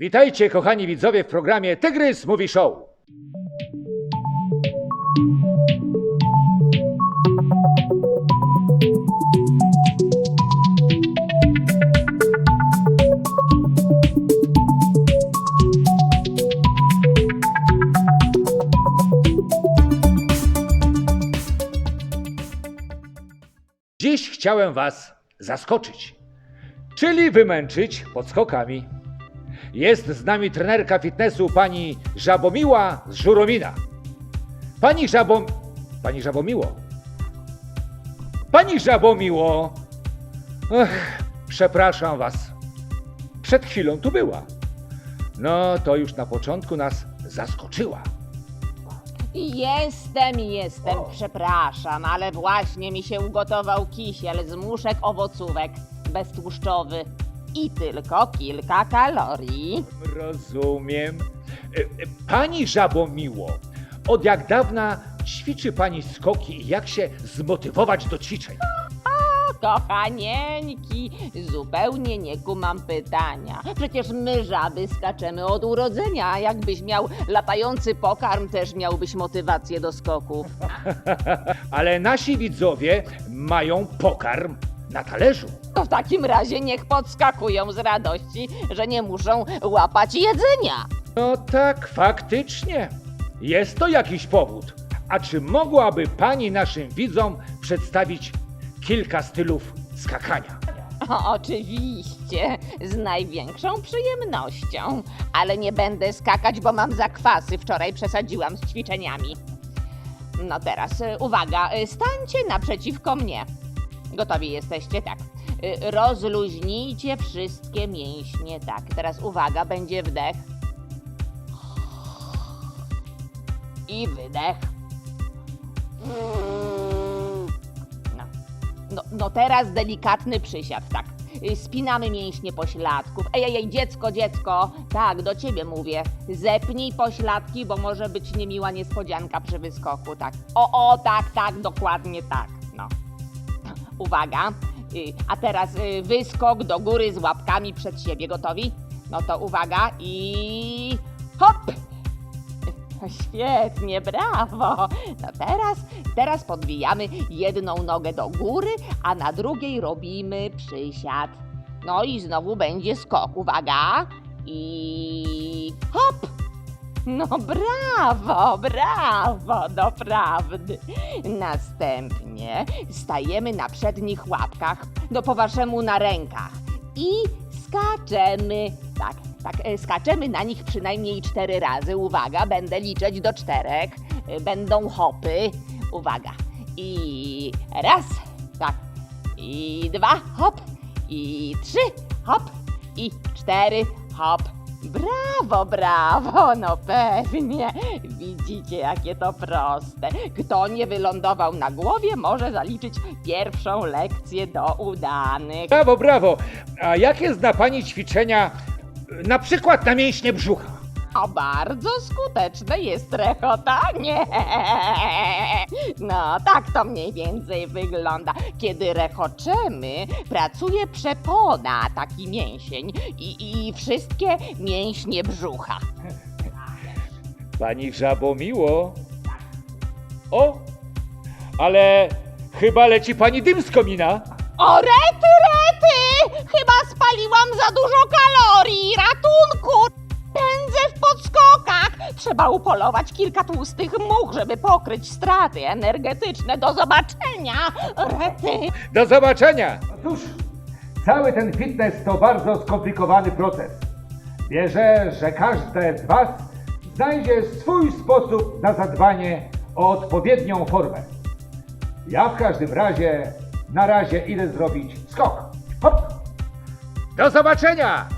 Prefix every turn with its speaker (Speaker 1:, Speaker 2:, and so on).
Speaker 1: Witajcie, kochani widzowie, w programie Tygrys Mówi Show. Dziś chciałem Was zaskoczyć, czyli wymęczyć podskokami. Jest z nami trenerka fitnessu pani Żabomiła z Żuromina. Pani Żabom... Pani Żabomiło. Pani Żabomiło. Ech, przepraszam was. Przed chwilą tu była. No, to już na początku nas zaskoczyła.
Speaker 2: Jestem, jestem, przepraszam, ale właśnie mi się ugotował kisiel z muszek owocówek, beztłuszczowy i tylko kilka kalorii.
Speaker 1: Rozumiem. E, e, Pani Żabomiło, od jak dawna ćwiczy pani skoki i jak się zmotywować do ćwiczeń?
Speaker 2: O, kochanieńki, zupełnie nie kumam pytania. Przecież my żaby skaczemy od urodzenia, a jakbyś miał latający pokarm, też miałbyś motywację do skoków.
Speaker 1: Ale nasi widzowie mają pokarm na talerzu.
Speaker 2: To w takim razie niech podskakują z radości, że nie muszą łapać jedzenia.
Speaker 1: No tak, faktycznie. Jest to jakiś powód. A czy mogłaby pani naszym widzom przedstawić kilka stylów skakania?
Speaker 2: O, oczywiście, z największą przyjemnością. Ale nie będę skakać, bo mam zakwasy. Wczoraj przesadziłam z ćwiczeniami. No teraz, y, uwaga, y, stańcie naprzeciwko mnie. Gotowi jesteście? Tak. Y, Rozluźnijcie wszystkie mięśnie. Tak, teraz uwaga, będzie wdech. I wydech. No. No, no teraz delikatny przysiad, tak. Y, Spinamy mięśnie pośladków. Ej, ej, ej, dziecko, dziecko. Tak, do ciebie mówię. Zepnij pośladki, bo może być niemiła niespodzianka przy wyskoku, tak. O, o, tak, tak, dokładnie tak. Uwaga. Y, A teraz y, wyskok do góry z łapkami przed siebie. Gotowi? No to uwaga i hop! Świetnie, brawo. No teraz, teraz podwijamy jedną nogę do góry, a na drugiej robimy przysiad. No i znowu będzie skok. Uwaga. I hop! No brawo, brawo, doprawdy. Następnie stajemy na przednich łapkach, no po waszemu na rękach i skaczemy. Tak, tak, e, skaczemy na nich przynajmniej cztery razy. Uwaga, będę liczyć do czterech. E, Będą hopy. Uwaga. I raz, tak. I dwa, hop. I trzy, hop. I cztery, hop. Brawo, brawo, no pewnie. Widzicie, jakie to proste. Kto nie wylądował na głowie, może zaliczyć pierwszą lekcję do udanych.
Speaker 1: Brawo, brawo. A jakie zna pani ćwiczenia na przykład na mięśnie brzucha?
Speaker 2: O, bardzo skuteczne jest rechotanie. No, tak to mniej więcej wygląda. Kiedy rechoczemy, pracuje przepona, taki mięsień i, i wszystkie mięśnie brzucha.
Speaker 1: Pani Żabomiło. O, ale chyba leci pani dym z komina.
Speaker 2: O, rety, rety! Chyba spaliłam za dużo kalorii. Ratunku! Pędzę w podskokach. Trzeba upolować kilka tłustych much, żeby pokryć straty energetyczne. Do zobaczenia!
Speaker 1: Do zobaczenia! Cóż, cały ten fitness to bardzo skomplikowany proces. Wierzę, że każde z Was znajdzie swój sposób na zadbanie o odpowiednią formę. Ja w każdym razie na razie idę zrobić skok. Hop! Do zobaczenia!